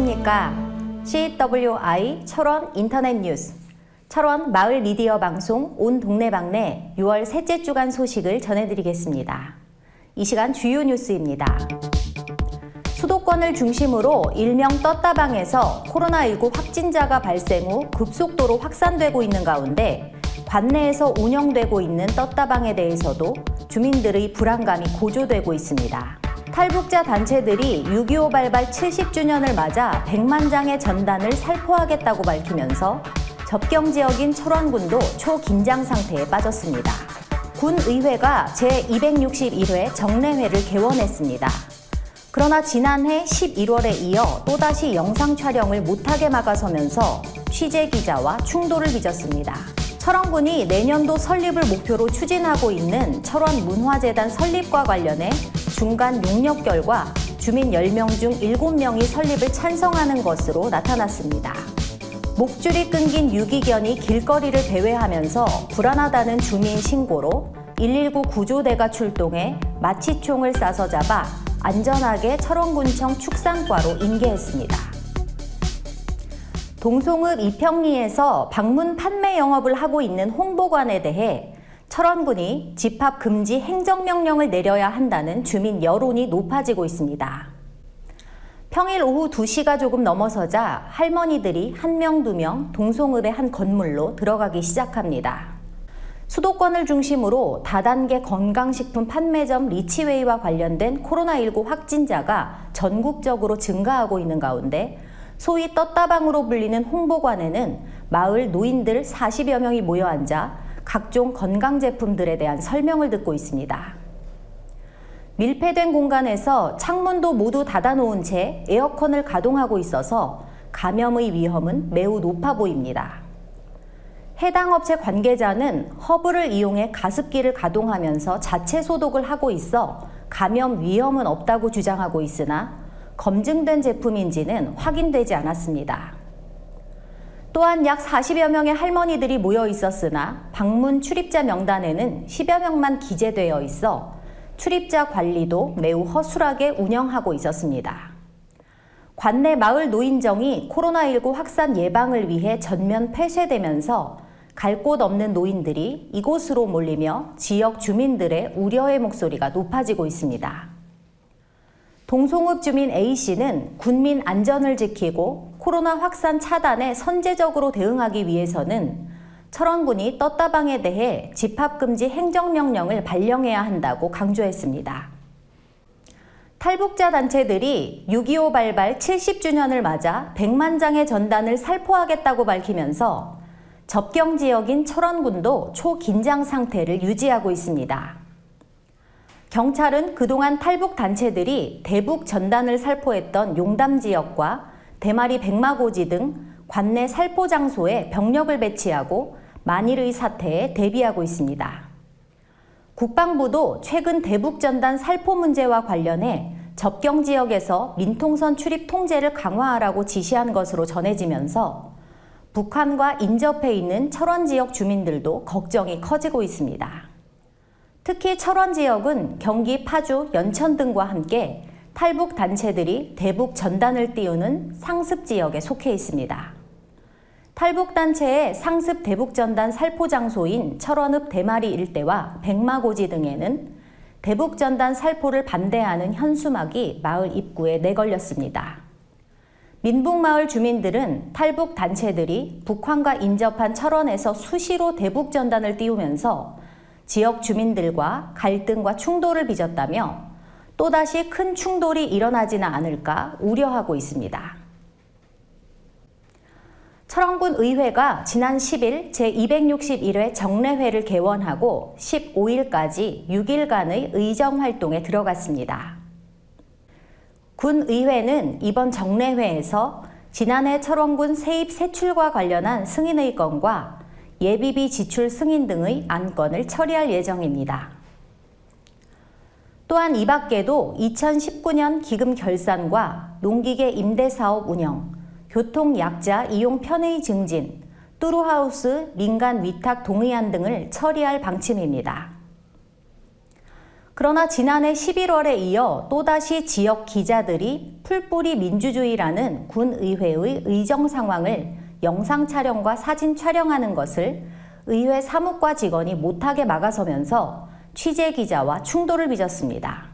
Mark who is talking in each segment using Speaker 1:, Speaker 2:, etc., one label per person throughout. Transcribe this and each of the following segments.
Speaker 1: 안녕하십니까. CWI 철원 인터넷 뉴스, 철원 마을 미디어 방송 온 동네방네 6월 셋째 주간 소식을 전해드리겠습니다. 이 시간 주요 뉴스입니다. 수도권을 중심으로 일명 떴다방에서 코로나19 확진자가 발생 후 급속도로 확산되고 있는 가운데 관내에서 운영되고 있는 떴다방에 대해서도 주민들의 불안감이 고조되고 있습니다. 탈북자 단체들이 6.25 발발 70주년을 맞아 100만 장의 전단을 살포하겠다고 밝히면서 접경 지역인 철원군도 초긴장 상태에 빠졌습니다. 군의회가 제261회 정례회를 개원했습니다. 그러나 지난해 11월에 이어 또다시 영상 촬영을 못하게 막아서면서 취재 기자와 충돌을 빚었습니다. 철원군이 내년도 설립을 목표로 추진하고 있는 철원 문화재단 설립과 관련해 중간 용역 결과 주민 10명 중 7명이 설립을 찬성하는 것으로 나타났습니다. 목줄이 끊긴 유기견이 길거리를 배회하면서 불안하다는 주민 신고로 119 구조대가 출동해 마취총을 쏴서 잡아 안전하게 철원군청 축산과로 인계했습니다. 동송읍 이평리에서 방문 판매 영업을 하고 있는 홍보관에 대해 철원군이 집합 금지 행정명령을 내려야 한다는 주민 여론이 높아지고 있습니다. 평일 오후 2시가 조금 넘어서자 할머니들이 한 명, 두 명 동송읍의 한 건물로 들어가기 시작합니다. 수도권을 중심으로 다단계 건강식품 판매점 리치웨이와 관련된 코로나19 확진자가 전국적으로 증가하고 있는 가운데 소위 떴다방으로 불리는 홍보관에는 마을 노인들 40여 명이 모여 앉아 각종 건강 제품들에 대한 설명을 듣고 있습니다. 밀폐된 공간에서 창문도 모두 닫아놓은 채 에어컨을 가동하고 있어서 감염의 위험은 매우 높아 보입니다. 해당 업체 관계자는 허브를 이용해 가습기를 가동하면서 자체 소독을 하고 있어 감염 위험은 없다고 주장하고 있으나 검증된 제품인지는 확인되지 않았습니다. 또한 약 40여 명의 할머니들이 모여 있었으나 방문 출입자 명단에는 10여 명만 기재되어 있어 출입자 관리도 매우 허술하게 운영하고 있었습니다. 관내 마을 노인정이 코로나19 확산 예방을 위해 전면 폐쇄되면서 갈 곳 없는 노인들이 이곳으로 몰리며 지역 주민들의 우려의 목소리가 높아지고 있습니다. 동송읍 주민 A씨는 군민 안전을 지키고 코로나 확산 차단에 선제적으로 대응하기 위해서는 철원군이 떴다방에 대해 집합금지 행정명령을 발령해야 한다고 강조했습니다. 탈북자 단체들이 6.25 발발 70주년을 맞아 100만 장의 전단을 살포하겠다고 밝히면서 접경 지역인 철원군도 초긴장 상태를 유지하고 있습니다. 경찰은 그동안 탈북 단체들이 대북 전단을 살포했던 용담 지역과 대마리 백마고지 등 관내 살포 장소에 병력을 배치하고 만일의 사태에 대비하고 있습니다. 국방부도 최근 대북 전단 살포 문제와 관련해 접경 지역에서 민통선 출입 통제를 강화하라고 지시한 것으로 전해지면서 북한과 인접해 있는 철원 지역 주민들도 걱정이 커지고 있습니다. 특히 철원 지역은 경기 파주, 연천 등과 함께 탈북 단체들이 대북 전단을 띄우는 상습 지역에 속해 있습니다. 탈북 단체의 상습 대북 전단 살포 장소인 철원읍 대마리 일대와 백마고지 등에는 대북 전단 살포를 반대하는 현수막이 마을 입구에 내걸렸습니다. 민북마을 주민들은 탈북 단체들이 북한과 인접한 철원에서 수시로 대북 전단을 띄우면서 지역 주민들과 갈등과 충돌을 빚었다며 또다시 큰 충돌이 일어나지는 않을까 우려하고 있습니다. 철원군 의회가 지난 10일 제261회 정례회를 개원하고 15일까지 6일간의 의정 활동에 들어갔습니다. 군 의회는 이번 정례회에서 지난해 철원군 세입 세출과 관련한 승인의 건과 예비비 지출 승인 등의 안건을 처리할 예정입니다. 또한 이 밖에도 2019년 기금 결산과 농기계 임대 사업 운영, 교통 약자 이용 편의 증진, 뚜루하우스 민간 위탁 동의안 등을 처리할 방침입니다. 그러나 지난해 11월에 이어 또다시 지역 기자들이 풀뿌리 민주주의라는 군의회의 의정 상황을 영상 촬영과 사진 촬영하는 것을 의회 사무과 직원이 못하게 막아서면서 취재 기자와 충돌을 빚었습니다.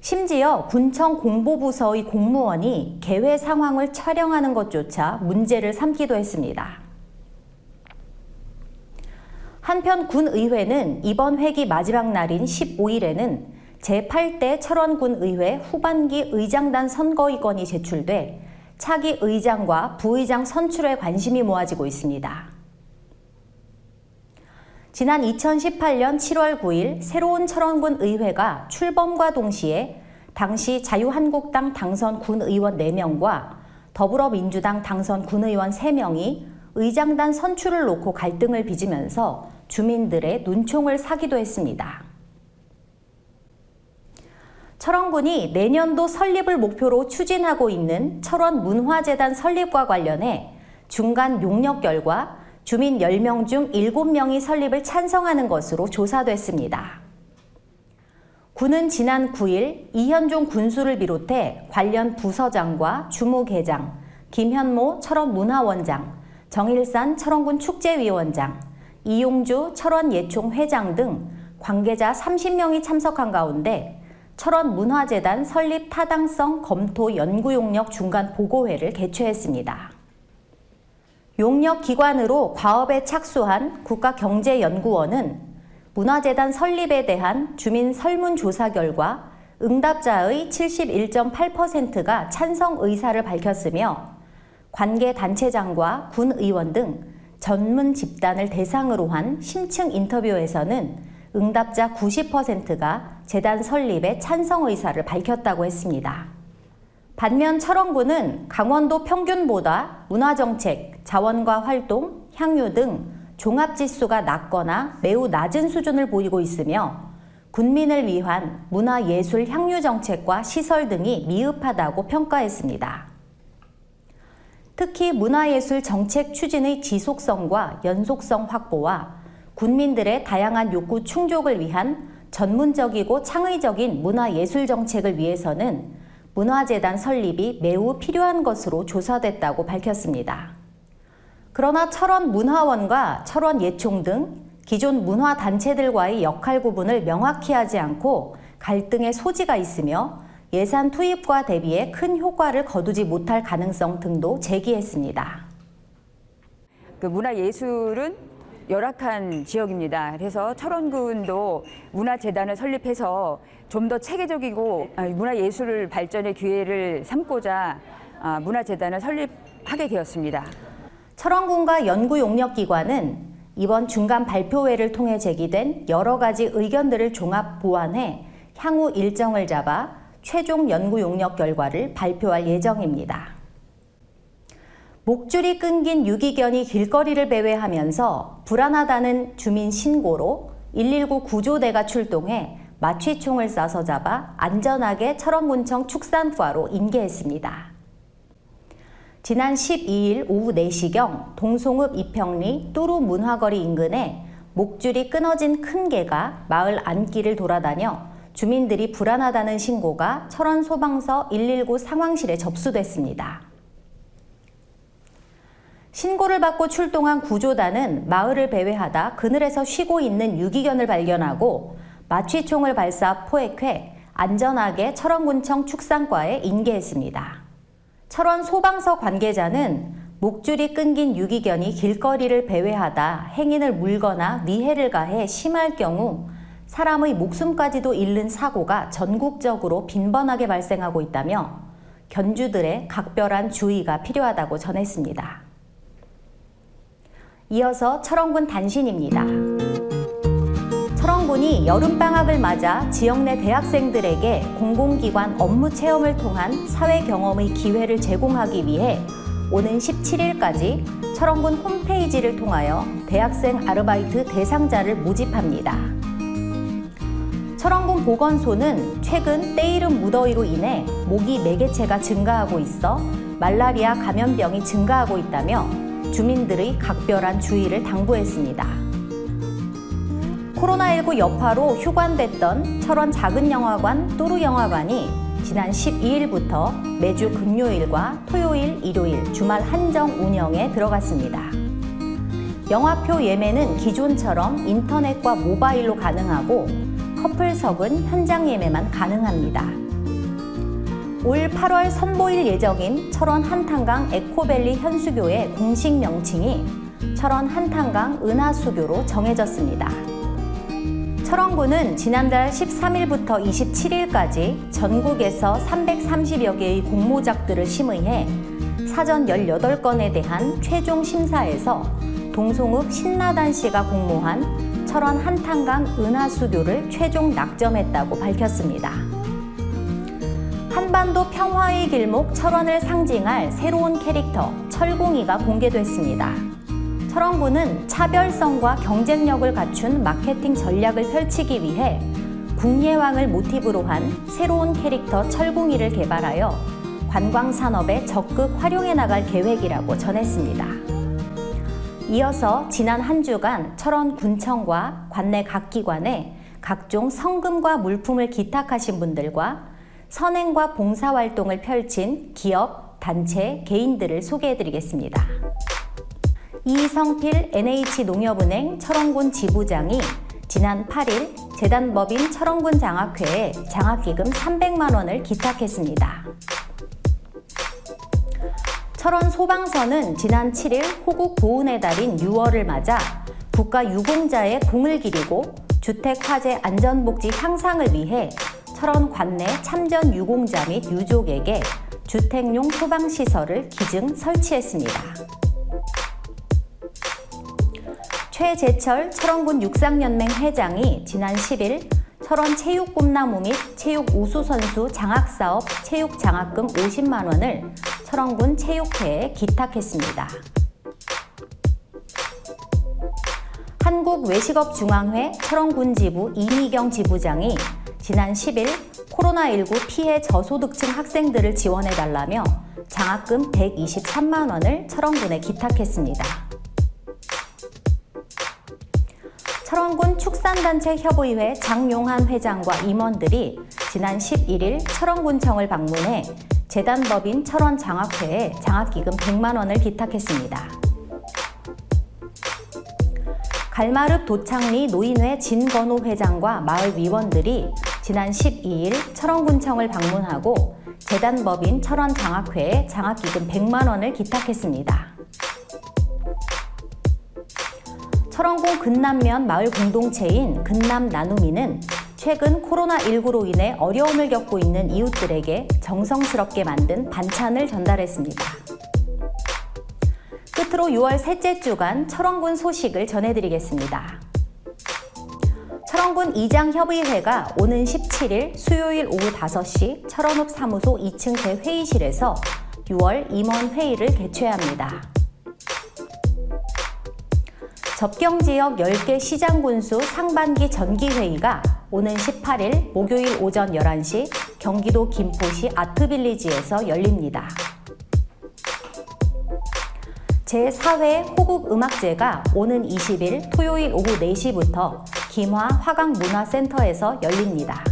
Speaker 1: 심지어 군청 공보부서의 공무원이 개회 상황을 촬영하는 것조차 문제를 삼기도 했습니다. 한편 군의회는 이번 회기 마지막 날인 15일에는 제8대 철원군의회 후반기 의장단 선거의건이 제출돼 차기 의장과 부의장 선출에 관심이 모아지고 있습니다. 지난 2018년 7월 9일 새로운 철원군 의회가 출범과 동시에 당시 자유한국당 당선 군의원 4명과 더불어민주당 당선 군의원 3명이 의장단 선출을 놓고 갈등을 빚으면서 주민들의 눈총을 사기도 했습니다. 철원군이 내년도 설립을 목표로 추진하고 있는 철원 문화재단 설립과 관련해 중간 용역 결과 주민 10명 중 7명이 설립을 찬성하는 것으로 조사됐습니다. 군은 지난 9일 이현종 군수를 비롯해 관련 부서장과 주무계장, 김현모 철원문화원장, 정일산 철원군 축제위원장, 이용주 철원예총 회장 등 관계자 30명이 참석한 가운데 철원 문화재단 설립 타당성 검토 연구 용역 중간 보고회를 개최했습니다. 용역 기관으로 과업에 착수한 국가경제연구원은 문화재단 설립에 대한 주민 설문조사 결과 응답자의 71.8%가 찬성 의사를 밝혔으며 관계 단체장과 군 의원 등 전문 집단을 대상으로 한 심층 인터뷰에서는 응답자 90%가 재단 설립에 찬성 의사를 밝혔다고 했습니다. 반면 철원군은 강원도 평균보다 문화정책, 자원과 활동, 향유 등 종합지수가 낮거나 매우 낮은 수준을 보이고 있으며 군민을 위한 문화예술 향유 정책과 시설 등이 미흡하다고 평가했습니다. 특히 문화예술 정책 추진의 지속성과 연속성 확보와 군민들의 다양한 욕구 충족을 위한 전문적이고 창의적인 문화예술 정책을 위해서는 문화재단 설립이 매우 필요한 것으로 조사됐다고 밝혔습니다. 그러나 철원 문화원과 철원 예총 등 기존 문화 단체들과의 역할 구분을 명확히 하지 않고 갈등의 소지가 있으며 예산 투입과 대비해 큰 효과를 거두지 못할 가능성 등도 제기했습니다.
Speaker 2: 그 문화예술은 열악한 지역입니다. 그래서 철원군도 문화재단을 설립해서 좀 더 체계적이고 아, 문화예술 발전의 기회를 삼고자 아, 문화재단을 설립하게 되었습니다.
Speaker 1: 철원군과 연구용역기관은 이번 중간 발표회를 통해 제기된 여러 가지 의견들을 종합 보완해 향후 일정을 잡아 최종 연구 용역 결과를 발표할 예정입니다. 목줄이 끊긴 유기견이 길거리를 배회하면서 불안하다는 주민 신고로 119 구조대가 출동해 마취총을 쏴서 잡아 안전하게 철원군청 축산과로 인계했습니다. 지난 12일 오후 4시경 동송읍 이평리 뚜루 문화거리 인근에 목줄이 끊어진 큰 개가 마을 안길을 돌아다녀 주민들이 불안하다는 신고가 철원 소방서 119 상황실에 접수됐습니다. 신고를 받고 출동한 구조단은 마을을 배회하다 그늘에서 쉬고 있는 유기견을 발견하고 마취총을 발사 포획해 안전하게 철원군청 축산과에 인계했습니다. 철원 소방서 관계자는 목줄이 끊긴 유기견이 길거리를 배회하다 행인을 물거나 미해를 가해 심할 경우 사람의 목숨까지도 잃는 사고가 전국적으로 빈번하게 발생하고 있다며 견주들의 각별한 주의가 필요하다고 전했습니다. 이어서 철원군 단신입니다. 철원군이 여름방학을 맞아 지역 내 대학생들에게 공공기관 업무 체험을 통한 사회 경험의 기회를 제공하기 위해 오는 17일까지 철원군 홈페이지를 통하여 대학생 아르바이트 대상자를 모집합니다. 철원군 보건소는 최근 때이른 무더위로 인해 모기 매개체가 증가하고 있어 말라리아 감염병이 증가하고 있다며 주민들의 각별한 주의를 당부했습니다. 코로나19 여파로 휴관됐던 철원 작은 영화관 또르 영화관이 지난 12일부터 매주 금요일과 토요일, 일요일 주말 한정 운영에 들어갔습니다. 영화표 예매는 기존처럼 인터넷과 모바일로 가능하고 커플석은 현장 예매만 가능합니다. 올 8월 선보일 예정인 철원 한탄강 에코밸리 현수교의 공식 명칭이 철원 한탄강 은하수교로 정해졌습니다. 철원구는 지난달 13일부터 27일까지 전국에서 330여 개의 공모작들을 심의해 사전 18건에 대한 최종 심사에서 동송읍 신나단 씨가 공모한 철원 한탄강 은하수교를 최종 낙점했다고 밝혔습니다. 한반도 평화의 길목 철원을 상징할 새로운 캐릭터 철공이가 공개됐습니다. 철원구는 차별성과 경쟁력을 갖춘 마케팅 전략을 펼치기 위해 국예왕을 모티브로 한 새로운 캐릭터 철공이를 개발하여 관광 산업에 적극 활용해 나갈 계획이라고 전했습니다. 이어서 지난 한 주간 철원 군청과 관내 각 기관에 각종 성금과 물품을 기탁하신 분들과 선행과 봉사활동을 펼친 기업, 단체, 개인들을 소개해드리겠습니다. 이성필 NH농협은행 철원군 지부장이 지난 8일 재단법인 철원군 장학회에 장학기금 300만 원을 기탁했습니다. 철원 소방서는 지난 7일 호국 보훈의 달인 6월을 맞아 국가 유공자의 공을 기리고 주택 화재 안전복지 향상을 위해 철원 관내 참전 유공자 및 유족에게 주택용 소방시설을 기증 설치했습니다. 최재철 철원군 육상연맹 회장이 지난 10일 철원 체육 꿈나무 및 체육 우수 선수 장학 사업 체육 장학금 50만 원을 철원군 체육회에 기탁했습니다. 한국외식업중앙회 철원군 지부 이미경 지부장이 지난 10일 코로나19 피해 저소득층 학생들을 지원해달라며 장학금 123만 원을 철원군에 기탁했습니다. 철원군 축산단체 협의회 장용한 회장과 임원들이 지난 11일 철원군청을 방문해 재단법인 철원장학회에 장학기금 100만 원을 기탁했습니다. 갈마릅 도창리 노인회 진건호 회장과 마을 위원들이 지난 12일 철원군청을 방문하고 재단법인 철원장학회에 장학기금 100만 원을 기탁했습니다. 철원군 근남면 마을 공동체인 근남 나눔이는 최근 코로나19로 인해 어려움을 겪고 있는 이웃들에게 정성스럽게 만든 반찬을 전달했습니다. 끝으로 6월 셋째 주간 철원군 소식을 전해드리겠습니다. 철원군 이장협의회가 오는 17일 수요일 오후 5시 철원읍 사무소 2층 대회의실에서 6월 임원 회의를 개최합니다. 접경지역 10개 시장군수 상반기 정기회의가 오는 18일 목요일 오전 11시 경기도 김포시 아트빌리지에서 열립니다. 제4회 호국음악제가 오는 20일 토요일 오후 4시부터 김화 화강문화센터에서 열립니다.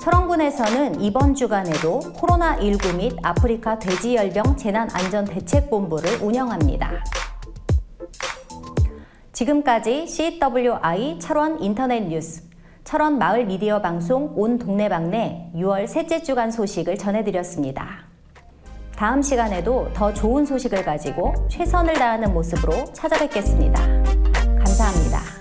Speaker 1: 철원군에서는 이번 주간에도 코로나19 및 아프리카 돼지열병 재난안전대책본부를 운영합니다. 지금까지 CWI 철원 인터넷 뉴스, 철원 마을 미디어 방송 온 동네방네 6월 셋째 주간 소식을 전해드렸습니다. 다음 시간에도 더 좋은 소식을 가지고 최선을 다하는 모습으로 찾아뵙겠습니다. 감사합니다.